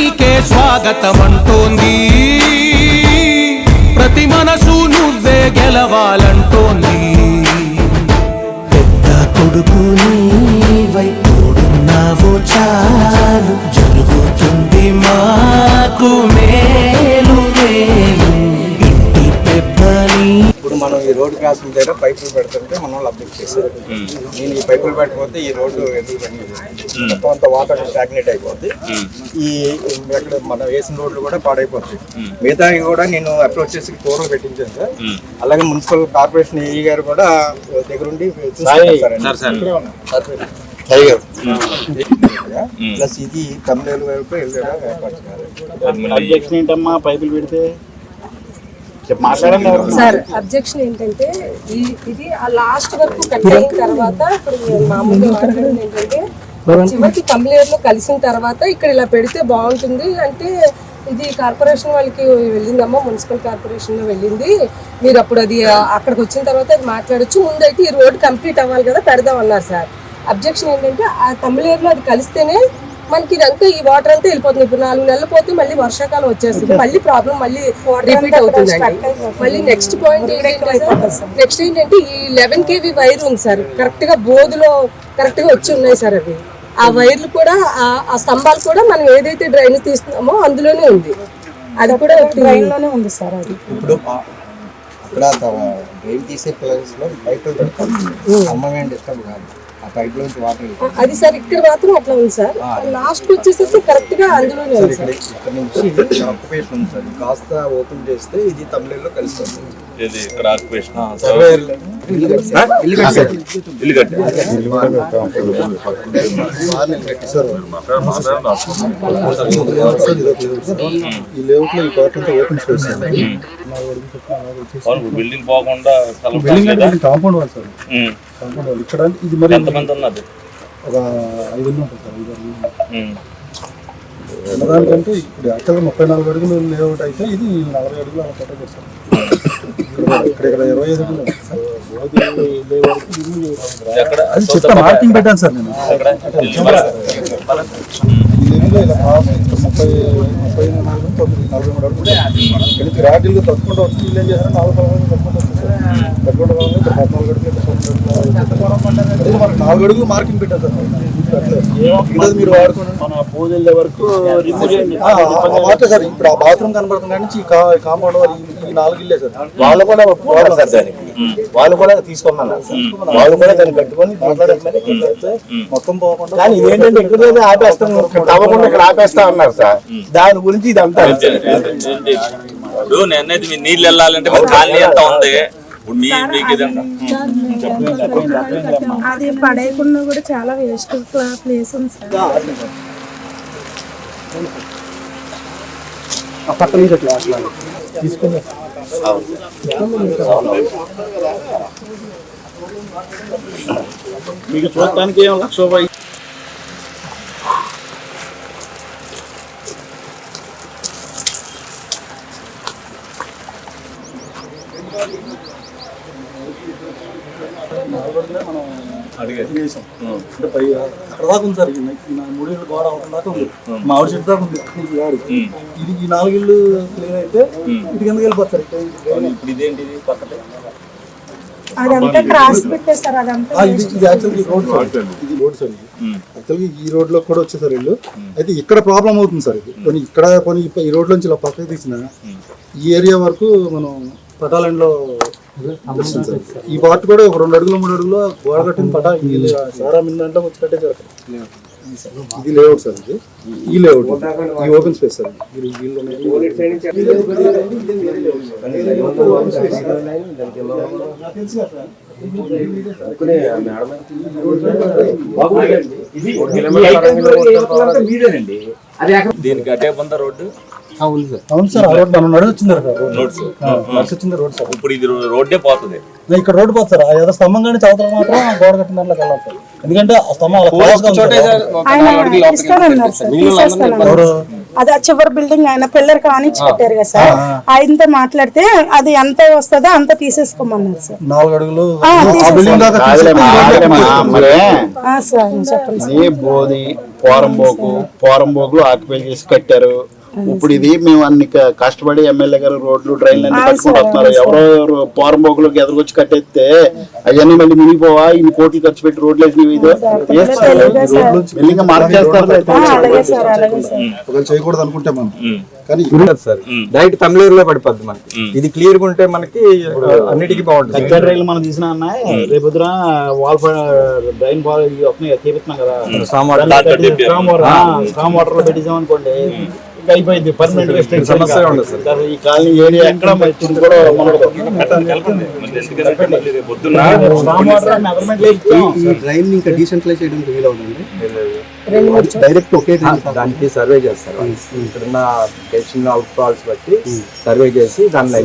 నీకే స్వాగతమంటోంది. ప్రతి మనసు నువ్వే గెలవాలంటోంది. పెద్ద కొడుకు నీవై తోడున్నావు చాలు. జరుగుతుంది మాకు మేలు. మనం ఈ రోడ్ క్రాసింగ్ దగ్గర పైపులు పెడుతుంటే మనం అబ్జెక్ట్ చేశారు నేను ఈ పైపులు పెట్టకపోతే ఈ రోడ్డు ఎందుకు పనిచేయదు మొత్తం అంత వాటర్ స్టాగ్నేట్ అయిపోద్ది. ఈ ఎక్కడ మనం వేసిన రోడ్లు కూడా పాడైపోతాయి. మిగతా కూడా నేను అప్రోచ్ చేసి పూర్వం పెట్టించాను సార్. అలాగే మున్సిపల్ కార్పొరేషన్ ఈ గారు కూడా దగ్గరుండి ఇక్కడే గారు. ప్లస్ ఇది తమిళ వైపు వెళ్ళడం ఏంటమ్మా? పైపులు పెడితే? సార్ అబ్జెక్షన్ ఏంటంటే ఈ- ఇది ఆ లాస్ట్ వరకు కట్ అయిన తర్వాత ఇప్పుడు మామూలుగా మాట్లాడేది ఏంటంటే చివరికి కంప్లీట్లో కలిసిన తర్వాత ఇక్కడ ఇలా పెడితే బాగుంటుంది. అంటే ఇది కార్పొరేషన్ వాళ్ళకి వెళ్ళిందమ్మా మున్సిపల్ కార్పొరేషన్లో వెళ్ళింది. మీరు అప్పుడు అది అక్కడికి వచ్చిన తర్వాత అది మాట్లాడొచ్చు. ముందైతే ఈ రోడ్ కంప్లీట్ అవ్వాలి కదా పెడదాం అన్నారు సార్. అబ్జెక్షన్ ఏంటంటే ఆ తమిళేరులో అది కలిస్తేనే మనకి ఇదంతా ఈ వాటర్ అంతా వెళ్ళిపోతుంది. ఇప్పుడు నాలుగు నెలలు పోతే మళ్ళీ వర్షాకాలం వచ్చేస్తుంది. మళ్ళీ ప్రాబ్లం మళ్ళీ రిపీట్ అవుతుందండి మళ్ళీ నెక్స్ట్ పాయింట్ నెక్స్ట్ ఏంటంటే ఈ లెవెన్ కేవీ వైర్ ఉంది సార్. కరెక్ట్గా బోధులో కరెక్ట్గా వచ్చి ఉన్నాయి సార్ అవి. ఆ వైర్లు కూడా ఆ- స్తంభాలు కూడా మనం ఏదైతే డ్రైన్ తీస్తున్నామో అందులోనే ఉంది. అది కూడా ఉంది సార్ అది. ఇప్పుడు ఆ- అక్కడ డ్రైన్ తీసే ప్లేస్లో పెడతాం అమ్మం ఏం డిస్టర్బ్ కాదు. Pipe water. అది సార్ ఇక్కడ మాత్రం అట్లా ఉంది సార్. లాస్ట్ వచ్చేసరికి కరెక్ట్గా అందులోనే ఉంది ఇక్కడ సార్. ఇక్కడ నుంచి ఆక్యుపేషన్ ఉంది సార్. కాస్త ఓపెన్ చేస్తే ఇది తమిళలో కలుస్తుంది ఇది ఇక్కడ ఆక్యుపేషన్ ఇల్లు కట్టి కట్టిస్తారు. ఈ లేఅవుట్లో ఈ పార్ట్ అంతా ఓపెన్ స్పేస్ బిల్డింగ్ పోకుండా స్థలం బిల్డింగ్ కాంపౌండ్ వాల్ సార్. ఇక్కడ ఇది మరి ఎంతమంది ఉన్నది ఒక ఐదు ఉంటుంది సార్ ఐదు. ఉన్నదానికంటే ఇప్పుడు యాక్చువల్గా ముప్పై నాలుగు అడుగులు లేఅవుట్ అయితే ఇది నలభై అడుగులు అలా కట్ట చేస్తారు ఇక్కడ ఇరవై ఐదు అడుగులు అది చెత్త మార్కింగ్ పెట్టాను సార్ నేను. ముప్పై ముప్పై నాలుగు తొమ్మిది నలభై మూడు అడుగులు. ఇక్కడ రాటిల్గా తట్టుకుంటూ వచ్చి వీళ్ళు ఏం చేశారు నాలుగు పదహారు పద్నాలుగు అడుగులు నాలుగు అడుగులు మార్కింగ్ పెట్టారు సార్ మీరు వాడుకోండి మన పూజ వెళ్ళే వరకు మాట సార్ ఇప్పుడు ఆ బాత్రూమ్ కనబడుతుంది కానీ ఈ కాంపౌండ్ వాళ్ళు ఈ- నాలుగు ఇల్లే సార్. వాళ్ళు కూడా ఒప్పుకోవాలి సార్ దానికి. వాళ్ళు కూడా తీసుకోమన్నారు సార్. వాళ్ళు కూడా దాన్ని కట్టుకొని మాట్లాడమని మొత్తం పోకుండా కానీ ఇదేంటంటే ఇక్కడ ఏదో ఆపేస్తాం ఇక్కడ తవ్వకుండా ఇక్కడ ఆపేస్తా అన్నారు సార్. దాని గురించి ఇదంతా. ఏంటి? ఇప్పుడు నేను అనేది మీ నీళ్ళు వెళ్ళాలంటే కాలనీ ఎంత ఉంది. ఇప్పుడు మీ మీకు ఇదంతా అది పడేయకుండా కూడా చాలా వేస్ట్ ప్లేస్ ఉంది సార్. ఆ పక్క నుంచి అట్లా అట్లా. తీసుకుని మీకు చూడటానికి ఏం లక్ష రూపాయలు వేసాం అంటే పై అక్కడ దాకా ఉంది సార్ మూడేళ్ళు గోడ అవడం దాకా ఉంది. మామిడి చెట్టు దాకా ఉంది ఇది ఈ నాలుగిళ్ళు క్లియర్ అయితే ఇటు కిందకి వెళ్ళిపోతారు. ఇప్పుడు ఇదేంటిది పక్కన అదంతా క్రాస్ పెట్టేస్తారు అదంతా ఆ, ఇది ఇది యాక్చువల్గా రోడ్ సార్ ఇది రోడ్ సార్ ఇది యాక్చువల్గా ఈ రోడ్లో కూడా వచ్చేసారు ఇల్లు అయితే ఇక్కడ ప్రాబ్లం అవుతుంది సార్ ఇది. కొన్ని ఇక్కడ కొన్ని ఈ- రోడ్ నుంచి ఇలా పక్కకి తీసిన ఈ ఏరియా వరకు మనం పటాలండ్లో ఈ పార్ట్ కూడా ఒక రెండు అడుగులు మూడు అడుగులు గోడ కట్టిన పటా సారా మిన్న అంటే వచ్చి అక్కడ. ఇది లేఅవుట్ సార్ ఇది ఈ లేఅవుట్ ఈ ఓపెన్ స్పేస్ సార్ దీనికి అటే ఉందా రోడ్డు అవును సార్. ఆ రోడ్ మనం నడుచుంది రోడ్ రోడ్స్ నడుచుంది రోడ్ సార్. ఇప్పుడు ఇది రోడ్డే పోతుంది. ఇక్కడ రోడ్డు పోతుంది సార్. ఏదో స్తంభం కానీ చదువుతారు మాత్రం గోడ కట్టిన దాంట్లోకి వెళ్ళాలి సార్. ఎందుకంటే ఆ స్తంభం సార్. సార్. అది ఆ చివరి బిల్డింగ్ ఆయన పిల్లర్ కానిచ్చి పెట్టారు కదా సార్. ఆయనతో మాట్లాడితే అది ఎంత వస్తుందో అంత తీసేసుకోమన్నారు సార్. నాలుగు అడుగులు. సార్ చెప్పండి సార్ పోరంబోకు పోరంబోకులు ఆక్యుపై చేసి కట్టారు. ఇప్పుడు ఇది మేము అన్ని కష్టపడి ఎమ్మెల్యే గారు రోడ్లు డ్రైన్లు అన్ని కట్టుకుంటూ వస్తున్నారు. ఎవరో ఎవరో పోరంబోకులకు ఎదురుకొచ్చి కట్టేస్తే అవన్నీ మళ్ళీ మునిగిపోవా? ఇన్ని కోట్లు ఖర్చు పెట్టి రోడ్లు వేసినవి ఇది? బిల్డింగ్ మార్చేస్తారు ఆ, అలాగే సార్ అలాగే సార్. ఒకవేళ చేయకూడదు అనుకుంటే మనం. కానీ సార్. డైరెక్ట్ తమిళూరులో పడిపోద్ది మనకి. ఇది క్లియర్గా ఉంటే మనకి అన్నిటికీ బాగుంటుంది. కచ్చా డ్రైన్లు మనం తీసిన అన్నాయి రేపొద్దున వాల్ డ్రైన్ బాల్ ఇవి వస్తున్నాయి తీపిస్తున్నాం కదా. స్ట్రాంగ్ వాటర్ స్ట్రాంగ్ వాటర్లో పెట్టించాం అనుకోండి అయిపోయింది పర్మనెంట్ సమస్య ఉండదు సార్. ఈ కాలనీ ఏరియా ఎక్కడ కూడా డ్రైన్ ఇంకా డీసెంట్రలైజ్ చేయడం వీలవుతుంది డైరెక్ట్ ఒకే దానికి సర్వే చేస్తారు. ఇక్కడున్న చిన్న అవుట్ ఫాల్స్ బట్టి సర్వే చేసి దాన్ని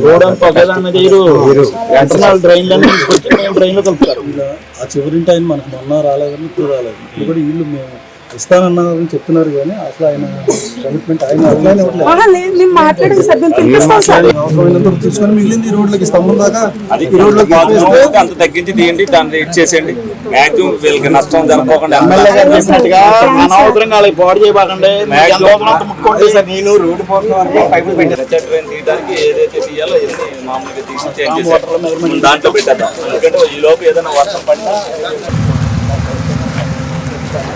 డ్రైన్లో కలుపుతారు ఆ చివరింటి ఆయన మనకు మొన్న రాలేదని ఇప్పుడు రాలేదు. ఇప్పుడు కూడా ఇల్లు మేము ఇస్తానన్నారని చెప్తున్నారు కానీ అసలు ఆయన కమిట్మెంట్ ఆయన సార్. అవసరమైనంత తీసుకొని మిగిలింది ఈ రోడ్లకి స్తంభం దాకా అది ఈ రోడ్లకి అంత తగ్గించి తీయండి దాన్ని ఇచ్చేసేయండి మాక్సిమం వీళ్ళకి నష్టం జరగకుండా ఎమ్మెల్యే గారు చెప్పినట్టుగా అనవసరంగా వాళ్ళకి పాడు చేయబాకండి. నేను రోడ్డు పోతున్నా పైపులు పెట్టాను ట్రైన్ తీయడానికి ఏదైతే తీయాలో అవన్నీ మామూలుగా తీసి చేంజ్ దాంట్లో పెట్టేద్దాం. ఎందుకంటే ఈ లోపు ఏదైనా వర్షం పడినా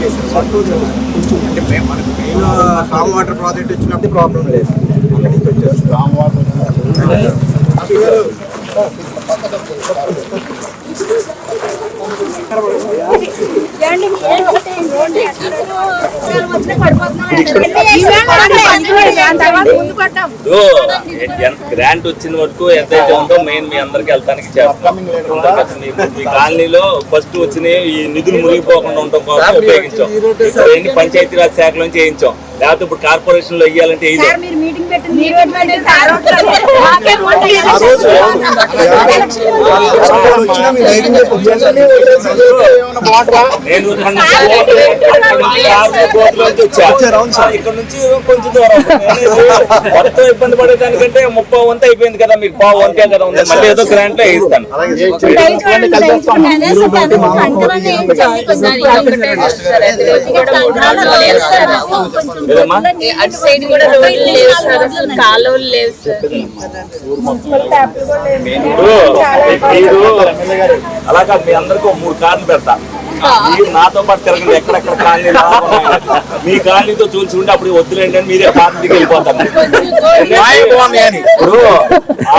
చేశారు అంటే మే- మనకు మెయిన్ స్టామ్ వాటర్ ప్రాజెక్ట్ వచ్చినప్పుడు ప్రాబ్లం లేదు అక్కడి నుంచి వచ్చారు స్టామ్ వాటర్ గ్రాంట్ వచ్చిన వరకు ఎంతైతే ఉందో మెయిన్ మీ అందరికి వెళ్తానికి చేస్తాం మీ- కాలనీలో ఫస్ట్ వచ్చిన ఈ నిధులు మునిగిపోకుండా ఉండటం కోసం ఉపయోగించాం. పంచాయతీరాజ్ శాఖ నుంచి వేయించాం. లేకపోతే ఇప్పుడు కార్పొరేషన్లో ఇవ్వాలంటే. నేను ఇక్కడ నుంచి కొంచెం దూరం. మొత్తం ఇబ్బంది పడేదానికంటే ముప్పై వంత అయిపోయింది కదా మీకు పావు వంతే కదా ఉంది. మళ్ళీ ఏదో గ్రాంట్లో ఇస్తాను. ఏదమ్మా అటు సైడ్ కూడా రోడ్లు లేవు సార్ అసలు కాలువలు లేవు సార్. ఇప్పుడు మీరు అలా కాదు మీ అందరికి ఒక మూడు కార్లు పెడతా. మీరు నాతో పాటు తిరగండి ఎక్కడెక్కడ కాలనీ మీ కాలనీతో చూసుకుంటే అప్పుడు వద్దులేండి అని మీరే కార్లు దిగి వెళ్ళిపోతారు. ఇప్పుడు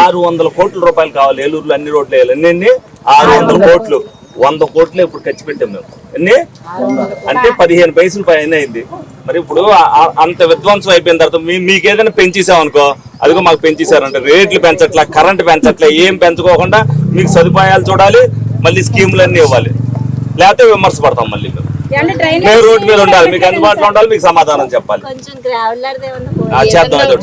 ఆరు వందల కోట్ల రూపాయలు కావాలి ఏలూరులో అన్ని రోడ్లు వేయాలి. ఎన్ని ఆరు వందల కోట్లు. వంద కోట్లు ఇప్పుడు ఖర్చు పెట్టాం మేము. ఎన్ని? అంటే పదిహేను పైసలు పైన అయింది. మరి ఇప్పుడు అంత విధ్వంసం అయిపోయిన తర్వాత మీకు ఏదైనా పెంచేసాం అనుకో అదిగో మాకు పెంచేశారంటే. రేట్లు పెంచట్లా కరెంట్ పెంచట్లే ఏం పెంచుకోకుండా మీకు సదుపాయాలు చూడాలి మళ్ళీ స్కీములు అన్ని ఇవ్వాలి. లేకపోతే విమర్శ పడతాం మళ్ళీ మేము రోడ్డు మీద ఉండాలి. మీకు అందుబాటులో ఉండాలి మీకు సమాధానం చెప్పాలి. చేద్దాం ఏదో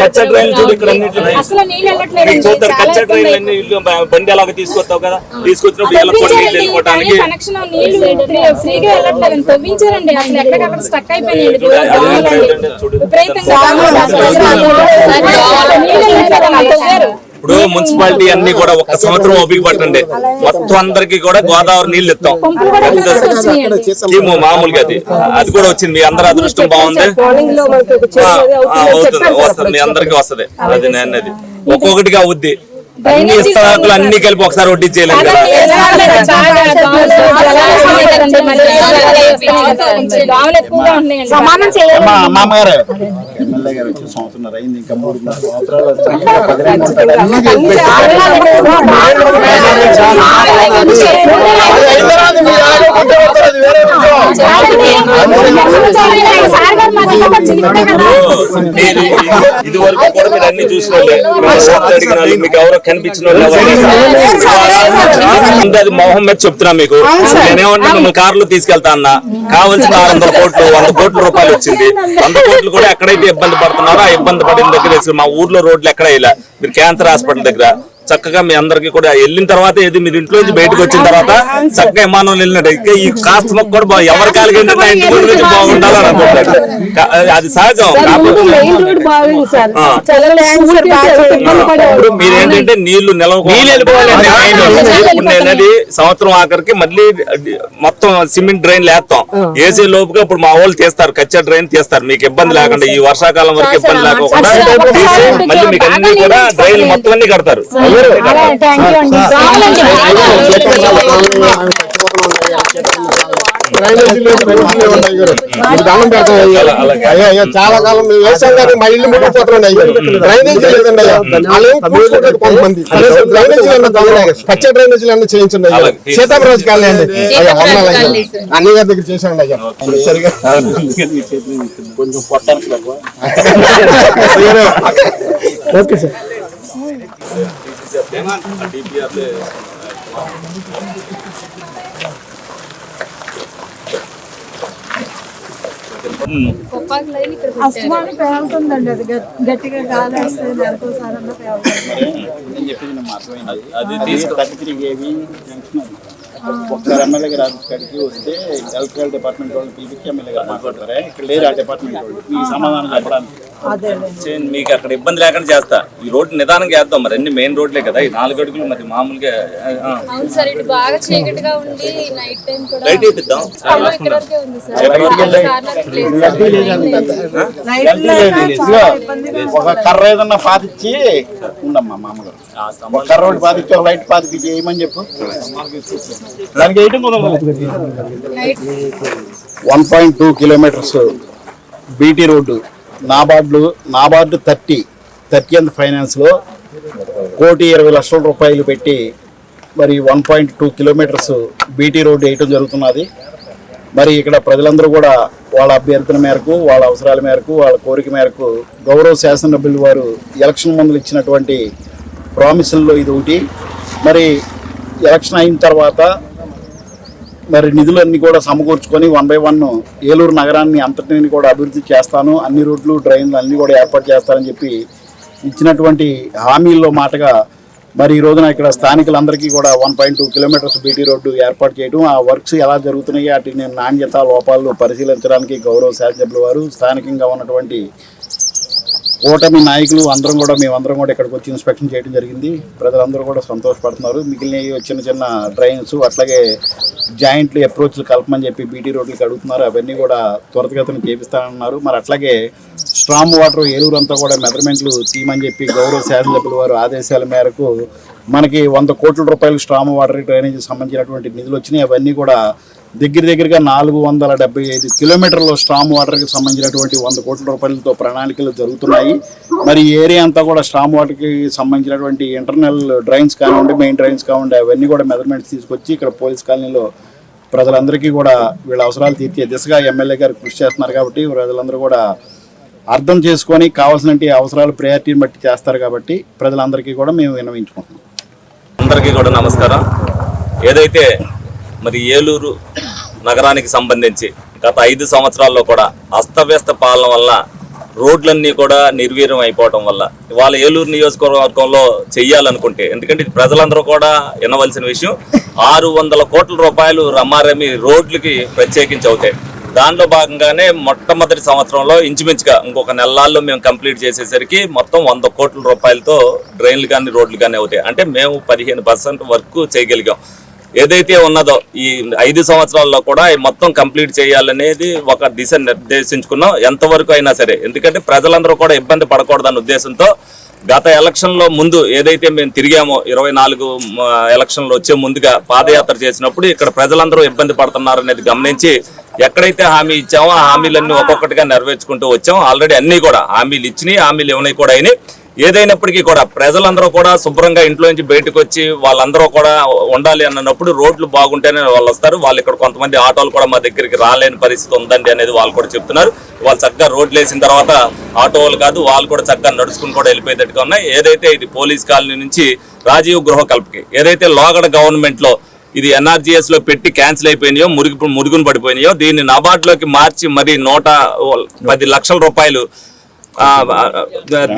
కచ్చా ట్రైన్ చూడు ఇక్కడ చూద్దాం కచ్చా ట్రైన్ అన్ని ఇల్లు బండి ఎలాగ తీసుకొస్తావు కదా? తీసుకొచ్చినప్పుడు ఇలా నీళ్ళు ఫ్రీగా వెళ్ళట్లేదు అసలు ఎక్కడికక్కడ స్టక్ అయిపోయినాయి ఇప్పుడు మున్సిపాలిటీ అన్ని కూడా ఒక్క సంవత్సరం ఓపిక పట్టండి. మొత్తం అందరికి కూడా గోదావరి నీళ్ళు ఇస్తాం. స్కీము మామూలుగా అది. అది కూడా వచ్చింది. మీ అందరి అదృష్టం బాగుంది. ఒక వస్తుంది. మీ అందరికి వస్తుంది. అది నేను అది ఒక్కొక్కటిగా అవుద్ది. అన్ని ఇస్తాకులు అన్ని కలిపి ఒకసారి వడ్డీ చేయలేదు కదా సమానం చేయాలి మా మామగారు ఎమ్మెల్యే గారు వచ్చి సంవత్సరం అయింది ఇంకా మూడు సంవత్సరాలు మీరు ఇది వరకు కూడా మీరు అన్ని మీకు ఎవరో కనిపించిన అది మొహం మీద చెప్తున్నా మీకు. నేనేమన్నా మిమ్మల్ని కారులో తీసుకెళ్తా అన్న కావాల్సిన ఆరు వందల కోట్లు వంద కోట్ల రూపాయలు వచ్చింది. వంద కోట్లు కూడా ఎక్కడైతే ఇబ్బంది పడుతున్నారో ఆ ఇబ్బంది పడిన దగ్గర మా ఊర్లో రోడ్లు ఎక్కడ వేయలే. మీరు క్యాన్సర్ హాస్పిటల్ దగ్గర. చక్కగా మీ అందరికి కూడా వెళ్ళిన తర్వాత ఏది మీరు ఇంట్లో నుంచి బయటకు వచ్చిన తర్వాత చక్కగా విమానం వెళ్ళినట్టు. ఇంకా ఈ కాస్త మొక్క కూడా ఎవరి కాలికి బాగుండాలని అనుకుంటారు కా- అది సహజం. కాకపోతే మెయిన్ రోడ్ బాగుంది సార్. ఆ. ఇప్పుడు మీరేంటంటే నీళ్ళు నిలవ ఇప్పుడు నేనది సంవత్సరం ఆఖరికి మళ్ళీ మొత్తం సిమెంట్ డ్రైన్ లేస్తాం. వేసే లోపుగా ఇప్పుడు మా వాళ్ళు తీస్తారు కచ్చా డ్రైన్ తీస్తారు. మీకు ఇబ్బంది లేకుండా ఈ వర్షాకాలం వరకు ఇబ్బంది లేకుండా మళ్ళీ మీకు అన్ని కూడా డ్రైన్ మొత్తం అన్ని కడతారు. దండం పెడతాం అయ్యా. అయ్యా చాలా కాలం వేసాం కానీ మా ఇల్లు ముట్టిపోతున్నాయి అయ్యా డ్రైనేజ్ లేదండి అయ్యా వాళ్ళు కొంతమంది కనీసం డ్రైనేజీలు అన్న తగ్గలేదు పచ్చ డ్రైనేజీలు అన్న చేయించండి అయ్యా అలాగే. సీతామరాజు కాలనీ అండి అయ్యా అన్ని గారి దగ్గర చేసాండి అయ్యా సరిగా కొంచెం పొట్టానికి ఓకే సార్ అస్మాను పేలుతుందండి అది గట్టిగా గాలి వేస్తే నెలకో సారన్నా పేలుతుంది నేను చెప్పింది నాకు అర్థమైంది అది థర్టీ త్రీ ఏవి జంక్షన్ ఉంది. ఒకసారి ఎమ్మెల్యే గారు ఆఫీస్ కాడికి వస్తే ఎలక్ట్రికల్ డిపార్ట్మెంట్ వాళ్ళు పిలిపించి ఎమ్మెల్యే గారు మాట్లాడతారా ఇక్కడ లేరు ఆ డిపార్ట్మెంట్ వాళ్ళు మీ సమాధానం చెప్పడానికి చేయండి. మీకు అక్కడ ఇబ్బంది లేకుండా చేస్తా. ఈ రోడ్డు నిదానం చేద్దాం మరి. అన్ని మెయిన్ రోడ్లే కదా. ఈ నాలుగు అడుగులు మరి మామూలుగా ఆ, అవును సార్ ఇటు బాగా చీకటిగా ఉండి నైట్ టైం కూడా లైట్ ప్లేస్ ఒక కర్ర ఏదన్నా పాతిచ్చి ఉండమ్మా ఒక సంబంధం కర్ర ఒకటి పాతిచ్చి ఒక లైట్ పాతికి చేయమని చెప్పు. దానికి వేయటం one point two kilometres BT road NABARD NABARD thirty thirty and ఫైనాన్స్లో కోటి ఇరవై లక్షల రూపాయలు పెట్టి మరి one point two kilometres BT road వేయటం జరుగుతున్నది. మరి ఇక్కడ ప్రజలందరూ కూడా వాళ్ళ అభ్యర్థన మేరకు వాళ్ళ అవసరాల మేరకు వాళ్ళ కోరిక మేరకు గౌరవ శాసనసభ్యులు వారు ఎలక్షన్ మందులు ఇచ్చినటువంటి ప్రామిసుల్లో ఇది ఒకటి. మరి ఎలక్షన్ అయిన తర్వాత మరి నిధులన్నీ కూడా సమకూర్చుకొని వన్ బై వన్ ఏలూరు నగరాన్ని అంతటిని కూడా అభివృద్ధి చేస్తాను. అన్ని రోడ్లు డ్రైన్లు అన్నీ కూడా ఏర్పాటు చేస్తానని చెప్పి ఇచ్చినటువంటి హామీల్లో మాటగా మరి ఈ రోజున ఇక్కడ స్థానికులందరికీ కూడా one point two kilometres BT road ఏర్పాటు చేయడం ఆ వర్క్స్ ఎలా జరుగుతున్నాయి వాటిని నాణ్యత లోపాలను పరిశీలించడానికి గౌరవ శాసనసభ్యుల వారు స్థానికంగా ఉన్నటువంటి ఓటమి నాయకులు అందరం కూడా మేమందరం కూడా ఇక్కడికి వచ్చి ఇన్స్పెక్షన్ చేయడం జరిగింది. ప్రజలందరూ కూడా సంతోషపడుతున్నారు. మిగిలిన చిన్న చిన్న డ్రైన్స్ అట్లాగే జాయింట్లు అప్రోచ్లు కలపమని చెప్పి బీటీ రోడ్లకి అడుగుతున్నారు. అవన్నీ కూడా త్వరితగతిన చేపిస్తానన్నారు. మరి అట్లాగే స్ట్రామ్ వాటర్ ఏలూరు అంతా కూడా మెజర్మెంట్లు తీయమని చెప్పి గౌరవ శాసనసభ్యుల వారు ఆదేశాల మేరకు మనకి వంద కోట్ల రూపాయలు స్ట్రామ్ వాటర్ డ్రైనేజీ సంబంధించినటువంటి నిధులు వచ్చినాయి. అవన్నీ కూడా దగ్గర దగ్గరగా నాలుగు వందల డెబ్బై ఐదు కిలోమీటర్ల స్ట్రామ్ వాటర్కి సంబంధించినటువంటి వంద కోట్ల రూపాయలతో ప్రణాళికలు జరుగుతున్నాయి. మరి ఈ ఏరియా అంతా కూడా స్ట్రామ్ వాటర్కి సంబంధించినటువంటి ఇంటర్నల్ డ్రైన్స్ కానివ్వండి మెయిన్ డ్రైన్స్ కానివ్వండి అవన్నీ కూడా మెజర్మెంట్స్ తీసుకొచ్చి ఇక్కడ పోలీస్ కాలనీలో ప్రజలందరికీ కూడా వీళ్ళ అవసరాలు తీర్చే దిశగా ఎమ్మెల్యే గారు కృషి చేస్తున్నారు కాబట్టి ప్రజలందరూ కూడా అర్థం చేసుకొని కావాల్సిన అవసరాలు ప్రయారిటీని బట్టి చేస్తారు కాబట్టి ప్రజలందరికీ కూడా మేము విన్నవించుకుంటున్నాం. అందరికీ కూడా నమస్కారం. ఏదైతే మరి ఏలూరు నగరానికి సంబంధించి గత ఐదు సంవత్సరాల్లో కూడా అస్తవ్యస్త పాలన వల్ల రోడ్లన్నీ కూడా నిర్వీర్యం అయిపోవటం వల్ల ఇవాళ ఏలూరు నియోజకవర్గంలో చెయ్యాలనుకుంటే ఎందుకంటే ప్రజలందరూ కూడా వినవలసిన విషయం ఆరు వందల కోట్ల రూపాయలు రమారమి రోడ్లకి ప్రత్యేకించి అవుతాయి. దాంట్లో భాగంగానే మొట్టమొదటి సంవత్సరంలో ఇంచుమించుగా ఇంకొక నెలల్లో మేము కంప్లీట్ చేసేసరికి మొత్తం వంద కోట్ల రూపాయలతో డ్రైన్లు కానీ రోడ్లు కానీ అవుతాయి. అంటే మేము పదిహేను పర్సెంట్ వర్క్ చేయగలిగాం. ఏదైతే ఉన్నదో ఈ ఐదు సంవత్సరాల్లో కూడా మొత్తం కంప్లీట్ చేయాలనేది ఒక దిశ నిర్దేశించుకున్నాం. ఎంతవరకు అయినా సరే. ఎందుకంటే ప్రజలందరూ కూడా ఇబ్బంది పడకూడదన్న ఉద్దేశంతో గత ఎలక్షన్లో ముందు ఏదైతే మేము తిరిగామో ఇరవై నాలుగు ఎలక్షన్లు వచ్చే ముందుగా పాదయాత్ర చేసినప్పుడు ఇక్కడ ప్రజలందరూ ఇబ్బంది పడుతున్నారు అనేది గమనించి ఎక్కడైతే హామీ ఇచ్చామో ఆ హామీలన్నీ ఒక్కొక్కటిగా నెరవేర్చుకుంటూ వచ్చాం. ఆల్రెడీ అన్ని కూడా హామీలు ఇచ్చినాయి హామీలు ఇవ్వనవి కూడా అయినాయి. ఏదైనప్పటికీ కూడా ప్రజలందరూ కూడా శుభ్రంగా ఇంట్లో నుంచి బయటకు వచ్చి వాళ్ళందరూ కూడా ఉండాలి అన్నప్పుడు రోడ్లు బాగుంటేనే వాళ్ళు వస్తారు. వాళ్ళు ఇక్కడ కొంతమంది ఆటోలు కూడా మా దగ్గరికి రాలేని పరిస్థితి ఉందండి అనేది వాళ్ళు కూడా చెప్తున్నారు. వాళ్ళు చక్కగా రోడ్లు వేసిన తర్వాత ఆటోలు కాదు వాళ్ళు కూడా చక్కగా నడుచుకుని కూడా వెళ్ళిపోయేటట్టుగా ఉన్నాయి. ఏదైతే ఇది పోలీస్ కాలనీ నుంచి రాజీవ్ గృహకల్పకి ఏదైతే లోగడ గవర్నమెంట్లో ఇది ఎన్ఆర్జీఎస్లో పెట్టి క్యాన్సిల్ అయిపోయినాయో మురుగు మురుగును పడిపోయినాయో దీన్ని నబార్డ్లోకి మార్చి మరి నూట పది లక్షల రూపాయలు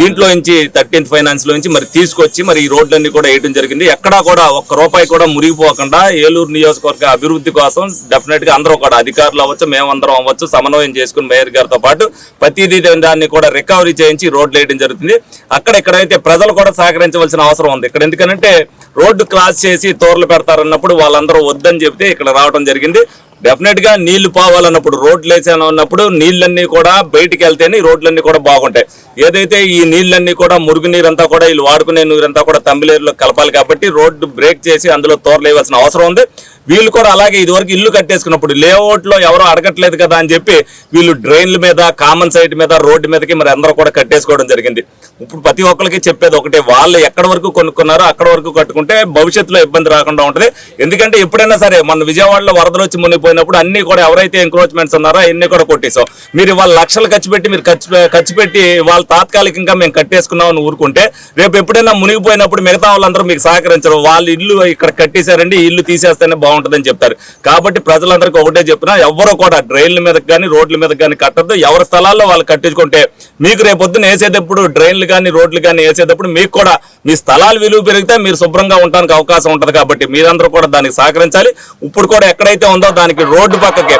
దీంట్లో నుంచి థర్టీన్త్ ఫైనాన్స్లో నుంచి మరి తీసుకొచ్చి మరి ఈ రోడ్లన్నీ కూడా వేయడం జరిగింది. ఎక్కడా కూడా ఒక్క రూపాయి కూడా మురిగిపోకుండా ఏలూరు నియోజకవర్గ అభివృద్ధి కోసం డెఫినెట్గా అందరూ కూడా అధికారులు అవ్వచ్చు మేమందరం అవ్వచ్చు సమన్వయం చేసుకుని మేయర్ గారితో పాటు ప్రతిదీ దాన్ని కూడా రికవరీ చేయించి రోడ్లు వేయడం జరుగుతుంది. అక్కడ ఎక్కడైతే ప్రజలు కూడా సహకరించవలసిన అవసరం ఉంది. ఇక్కడ ఎందుకంటే రోడ్డు క్రాస్ చేసి తోర్లు పెడతారన్నప్పుడు వాళ్ళందరూ వద్దని చెప్తే ఇక్కడ రావడం జరిగింది. డెఫినెట్గా నీళ్ళు పోవాలన్నప్పుడు రోడ్లు వేసాను అన్నప్పుడు నీళ్ళన్నీ కూడా బయటికి వెళ్తేనే రోడ్లన్నీ కూడా బాగుంటాయి. ఏదైతే ఈ నీళ్ళన్నీ కూడా మురుగు నీరంతా కూడా వీళ్ళు వాడుకునే నీరంతా కూడా తమిళేరులో కలపాలి కాబట్టి రోడ్డు బ్రేక్ చేసి అందులో తోరలేవాల్సిన అవసరం ఉంది. వీళ్ళు కూడా అలాగే ఇదివరకు ఇల్లు కట్టేసుకున్నప్పుడు లేఅవుట్లో ఎవరో అడగట్లేదు కదా అని చెప్పి వీళ్ళు డ్రైన్ల మీద కామన్ సైట్ మీద రోడ్డు మీదకి మరి అందరూ కూడా కట్టేసుకోవడం జరిగింది. ఇప్పుడు ప్రతి ఒక్కరికి చెప్పేది ఒకటే వాళ్ళు ఎక్కడ వరకు కొనుక్కున్నారో అక్కడ వరకు కట్టుకుంటే భవిష్యత్తులో ఇబ్బంది రాకుండా ఉంటుంది. ఎందుకంటే ఎప్పుడైనా సరే మన విజయవాడలో వరదలు వచ్చి మునిగిపోయినప్పుడు అన్ని కూడా ఎవరైతే ఎంక్రోచ్మెంట్స్ ఉన్నారో అన్ని కూడా కొట్టేసాం మీరు వాళ్ళ లక్షలు ఖర్చు పెట్టి మీరు ఖర్చు ఖర్చు పెట్టి వాళ్ళ తాత్కాలికంగా మేము కట్టేసుకున్నామని ఊరుకుంటే రేపు ఎప్పుడైనా మునిగిపోయినప్పుడు మిగతా వాళ్ళందరూ మీకు సహకరించరు. వాళ్ళు ఇల్లు ఇక్కడ కట్టేశారండి ఇల్లు తీసేస్తేనే బాగుంటుందని చెప్తారు. కాబట్టి ప్రజలందరికీ ఒకటే చెప్పినా ఎవరు కూడా డ్రైన్ల మీద కానీ రోడ్ల మీద కానీ కట్టద్దు. ఎవరి స్థలాల్లో వాళ్ళు కట్టించుకుంటే మీకు రేపొద్దున వేసేటప్పుడు డ్రైన్లు కానీ రోడ్లు కానీ వేసేటప్పుడు మీకు కూడా మీ స్థలాలు విలువ పెరిగితే మీరు శుభ్రంగా ఉండడానికి అవకాశం ఉంటుంది కాబట్టి మీరందరూ కూడా దానికి సహకరించాలి. ఇప్పుడు కూడా ఎక్కడైతే ఉందో దానికి రోడ్డు పక్కకి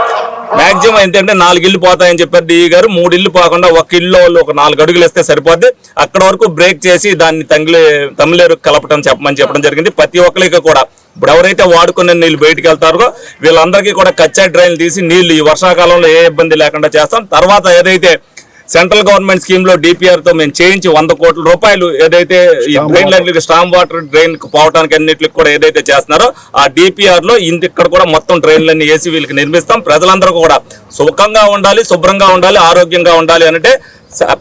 మాక్సిమం ఏంటంటే నాలుగు ఇల్లు పోతాయని చెప్పారు డిఈ గారు. మూడు ఇల్లు పోకుండా ఒక ఇల్లు వాళ్ళు ఒక నాలుగు అడుగులు ఇస్తే సరిపోద్ది. అక్కడ వరకు బ్రేక్ చేసి దాన్ని తంగిలే తమిళేరు కలపటం చెప్పమని చెప్పడం జరిగింది. ప్రతి ఒక్కరికి కూడా. ఇప్పుడు ఎవరైతే వాడుకునే నీళ్ళు బయటికి వెళ్తారో వీళ్ళందరికీ కూడా కచ్చా డ్రైన్లు తీసి నీళ్ళు ఈ వర్షాకాలంలో ఏ ఇబ్బంది లేకుండా చేస్తాం. తర్వాత ఏదైతే సెంట్రల్ గవర్నమెంట్ స్కీమ్లో డిపిఆర్తో మేము చేయించి వంద కోట్ల రూపాయలు ఏదైతే ఈ డ్రైన్ లైన్లకి స్టామ్ వాటర్ డ్రైన్ పోవడానికి అన్నిటికి కూడా ఏదైతే చేస్తున్నారో ఆ డిపిఆర్లో ఇంత ఇక్కడ కూడా మొత్తం డ్రైన్లన్నీ వేసి వీళ్ళకి నిర్మిస్తాం. ప్రజలందరూ కూడా సుఖంగా ఉండాలి శుభ్రంగా ఉండాలి ఆరోగ్యంగా ఉండాలి అంటే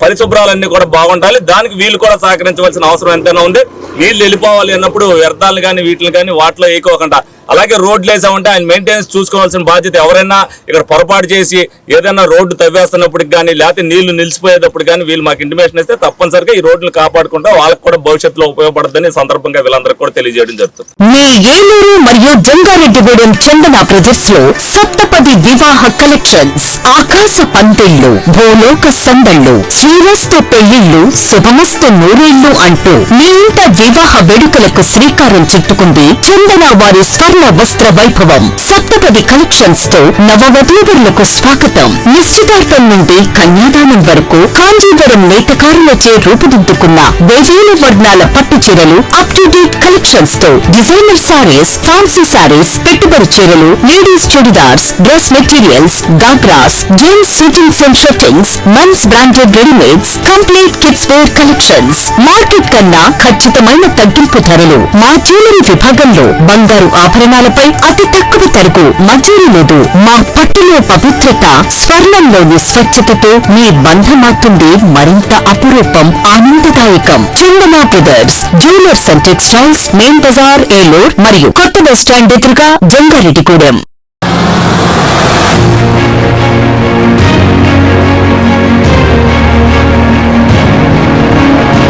పరిశుభ్రాలన్నీ కూడా బాగుండాలి. దానికి వీళ్ళు కూడా సహకరించవలసిన అవసరం ఎంతైనా ఉంది. నీళ్ళు వెళ్ళిపోవాలి అన్నప్పుడు వ్యర్థాలు కానీ వీటిని కానీ వాటిలో వేయకోకుండా అలాగే రోడ్లు వేసామంటే ఆయన మెయింటెనెన్స్ చూసుకోవాల్సిన బాధ్యత ఎవరైనా ఇక్కడ పొరపాటు చేసి ఏదైనా రోడ్డు తవ్వేస్తున్నప్పటికి కానీ లేకపోతే నీళ్ళు నిలిచిపోయేటప్పుడు కానీ వీళ్ళు మాకు ఇంటిమేషన్ ఇస్తే తప్పనిసరిగా ఈ రోడ్లు కాపాడుకుంటే వాళ్ళకి కూడా భవిష్యత్తులో ఉపయోగపడుతుందని సందర్భంగా వీళ్ళందరికీ కూడా తెలియజేయడం జరుగుతుంది. మీ ఏలూరు మరియు జంగారెడ్డిగూడెం చందన బ్రదర్స్లో సప్తపది వివాహ కలెక్షన్స్ ఆకాశ పందిళ్ళు భూలోక సందళ్ళు శ్రీరస్తు పెళ్ళిళ్ళు శుభమస్తు నూరేళ్ళు అంటూ మీ ఇంట వివాహ వేడుకలకు శ్రీకారం చుట్టుకుంది చందన వారి స్వర్ణ వస్త్ర వైభవం సప్తపది కలెక్షన్స్తో నవవధూవరులకు స్వాగతం. నిశ్చితార్థం నుండి కన్యాదానం వరకు కాంజీవరం నేతకారులచే రూపుదిద్దుకున్న వేవేల వర్ణాల పట్టు చీరలు అప్ టు డేట్ కలెక్షన్స్తో డిజైనర్ సారీస్ ఫ్యాన్సీ సారీస్ పెట్టుబడి చీరలు ladies churidars dress materials ghagras gents shootings and shirtings mens branded readymades complete kids wear collections market కన్నా ఖచ్చితమైన తగ్గింపు ధరలు మా జ్యువెలరీ విభాగంలో బంగారు ఆభరణాలపై అతి తక్కువ తరకు మజూరు లేదు. మా పట్టులో పవిత్రత స్వర్ణంలోని స్వచ్ఛతతో మీ బంధమవుతుంది మరింత అపురూపం ఆనందదాయకం. Chandana brothers jewellers and textiles main Bazar Eluru మరియు కొత్త బస్ స్టాండ్ ఎదురుగా జంగారెడ్డిగూడెం